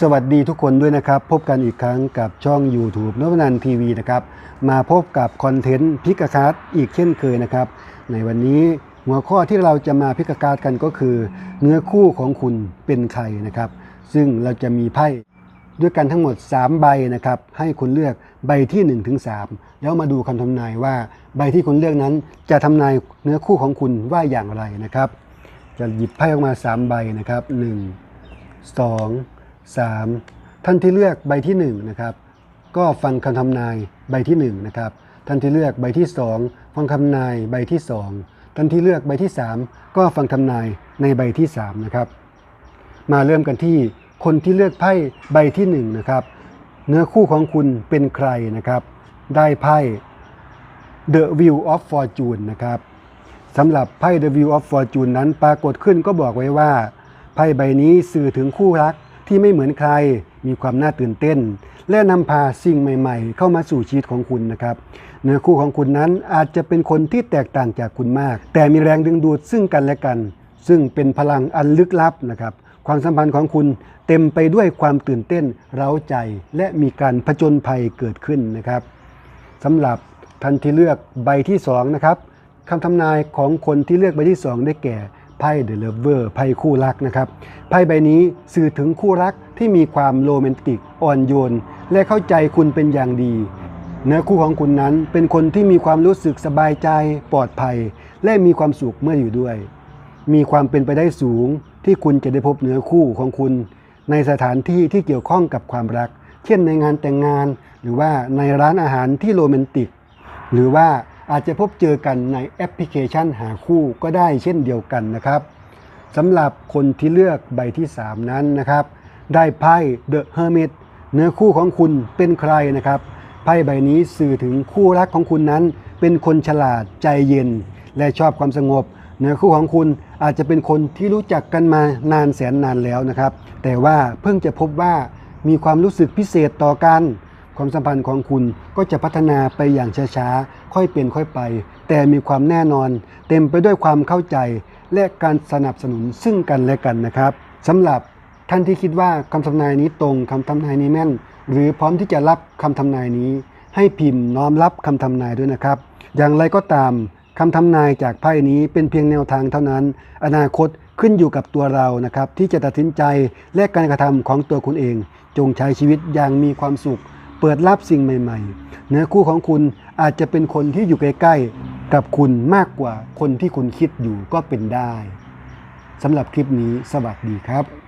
สวัสดีทุกคนด้วยนะครับ พบกันอีกครั้งกับช่อง YouTube นพนันทีวีนะครับ มาพบกับคอนเทนต์พิกการ์ดอีกเช่นเคยนะครับ ในวันนี้หัวข้อที่เราจะมาพิกการ์ดกันก็คือ เนื้อคู่ของคุณเป็นใครนะครับ ซึ่งเราจะมีไพ่ด้วยกันทั้งหมด 3 ใบนะครับ ให้คุณเลือกใบที่1ถึง3แล้วมาดูคำทำนายว่าใบที่คุณเลือกนั้น จะทำนายเนื้อคู่ของคุณว่าอย่างไรนะครับ จะหยิบไพ่ออกมา 3 ใบนะครับ 1 2 3 ท่านที่เลือกใบที่1นะครับก็ฟังคำทำนายใบที่1นะครับท่านที่เลือกใบที่ 2 ฟังคำนายใบที่ 2 ท่านที่เลือกใบที่ 3 ก็ฟังทำนายในใบที่3นะครับมาเริ่มกันที่คนที่เลือกไพ่ใบที่1นะครับเนื้อคู่ของคุณเป็นใครนะครับ ได้ไพ่ The Wheel of Fortune นะครับสำหรับไพ่ The Wheel of Fortune นั้นปรากฏขึ้นก็บอกไว้ว่า ไพ่ใบนี้สื่อถึงคู่รัก ที่ไม่เหมือนใคร มีความน่าตื่นเต้น และนำพาสิ่งใหม่ ๆ เข้ามาสู่ชีวิตของคุณนะครับ เนื้อคู่ของคุณนั้นอาจจะเป็นคนที่แตกต่างจากคุณมาก แต่มีแรงดึงดูดซึ่งกันและกัน ซึ่งเป็นพลังอันลึกลับนะครับ ความสัมพันธ์ของคุณเต็มไปด้วยความตื่นเต้น เร้าใจ และมีการผจญภัยเกิดขึ้นนะครับสำหรับท่านที่เลือกใบที่2นะครับคำทำนายของคนที่เลือกใบที่ 2 ได้แก่ ไพ่เดอะเลเวอร์ไพ่คู่รักนะครับ ไพ่ใบนี้สื่อถึงคู่รักที่มีความโรแมนติกอ่อนโยน และเข้าใจคุณเป็นอย่างดีเนื้อคู่ของคุณนั้นเป็นคนที่มีความรู้สึกสบายใจปลอดภัย และมีความสุขเมื่ออยู่ด้วย มีความเป็นไปได้สูงที่คุณจะได้พบเนื้อคู่ของคุณ ในสถานที่ที่เกี่ยวข้องกับความรัก เช่นในงานแต่งงาน หรือว่าในร้านอาหารที่โรแมนติก หรือว่า อาจจะพบเจอกันในแอปพลิเคชันหาคู่ก็ได้เช่นเดียวกันนะครับสำหรับคนที่เลือกใบที่ 3 นั้นนะครับ ได้ไพ่ The Hermit เนื้อคู่ของคุณเป็นใครนะครับไพ่ใบนี้สื่อถึงคู่รักของคุณนั้น เป็นคนฉลาดใจเย็น และชอบความสงบ เนื้อคู่ของคุณอาจจะเป็นคนที่รู้จักกันมานานแสนนานแล้วนะครับ แต่ว่าเพิ่งจะพบว่ามีความรู้สึกพิเศษต่อกัน ความสัมพันธ์ของคุณก็จะพัฒนาไปอย่างช้าๆ ค่อยเป็นค่อยไป แต่มีความแน่นอน เต็มไปด้วยความเข้าใจ และการสนับสนุนซึ่งกันและกันนะครับสำหรับท่านที่คิดว่าคำทำนายนี้ตรงคำทำนายนี้แม่น หรือพร้อมที่จะรับคำทำนายนี้ ให้พิมพ์น้อมรับคำทำนายด้วยนะครับ อย่างไรก็ตามคำทำนายจากไพ่นี้เป็นเพียงแนวทางเท่านั้น อนาคตขึ้นอยู่กับตัวเรานะครับ ที่จะตัดสินใจและการกระทำของตัวคุณเอง จงใช้ชีวิตอย่างมีความสุข เปิดรับสิ่งใหม่ๆเนื้อคู่ของคุณอาจจะเป็นคนที่อยู่ใกล้ๆกับคุณมากกว่าคนที่คุณคิดอยู่ก็เป็นได้สำหรับคลิปนี้สวัสดีครับ